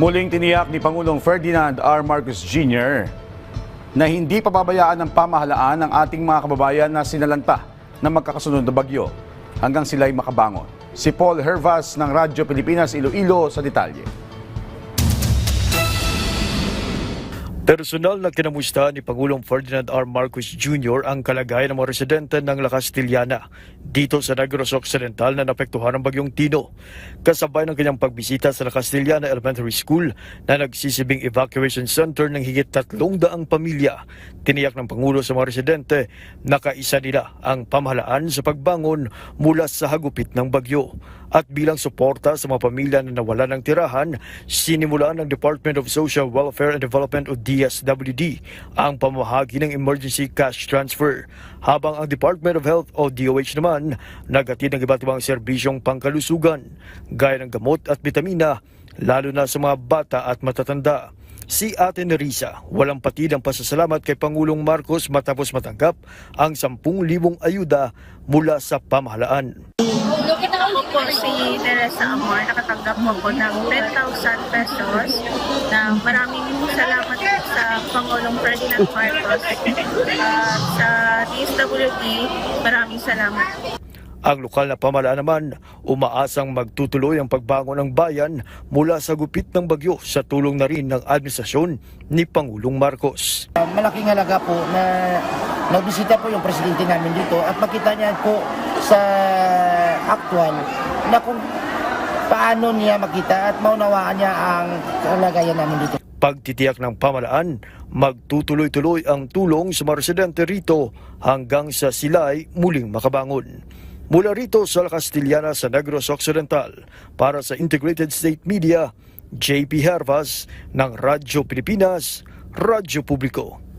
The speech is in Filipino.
Muling tiniyak ni Pangulong Ferdinand R. Marcos Jr. na hindi pababayaan ng pamahalaan ng ating mga kababayan na sinalanta ng magkakasunod na bagyo hanggang sila'y makabangon. Si Paul Hervas ng Radyo Pilipinas Iloilo sa detalye. Personal na kinamusta ni Pangulong Ferdinand R. Marcos Jr. ang kalagayan ng mga residente ng La Castillana dito sa Negros Occidental na napektuhan ng bagyong Tino. Kasabay ng kanyang pagbisita sa La Castillana Elementary School na nagsisibing evacuation center ng higit tatlong daang pamilya. Tiniyak ng Pangulo sa mga residente na kaisa nila ang pamahalaan sa pagbangon mula sa hagupit ng bagyo. At bilang suporta sa mga pamilya na nawala ng tirahan, sinimulaan ng Department of Social Welfare and Development o DSWD ang pamahagi ng emergency cash transfer. Habang ang Department of Health o DOH naman, nagatid ng iba't ibang serbisyong pangkalusugan, gaya ng gamot at vitamina, lalo na sa mga bata at matatanda. Si Ate Nerissa, walang patid ang pasasalamat kay Pangulong Marcos matapos matanggap ang 10,000 ayuda mula sa pamahalaan. Po si Teresa Amor, nakatanggap po ako ng 10,000 pesos na maraming salamat sa Pangulong Ferdinand Marcos at sa DSWD, maraming salamat. Ang lokal na pamahalaan naman umaasang magtutuloy ang pagbangon ng bayan mula sa gupit ng bagyo sa tulong na rin ng administrasyon ni Pangulong Marcos. Uh, malaking halaga po na nagbisita po yung presidente namin dito at makita niya po sa actual na kung paano niya makita at maunawaan niya ang kalagayan namin dito. Pagtitiyak ng pamalaan, magtutuloy-tuloy ang tulong sa mga residente rito hanggang sa sila'y muling makabangon. Mula rito sa La Castillana sa Negros Occidental, para sa Integrated State Media, JP Hervas ng Radyo Pilipinas, Radyo Publiko.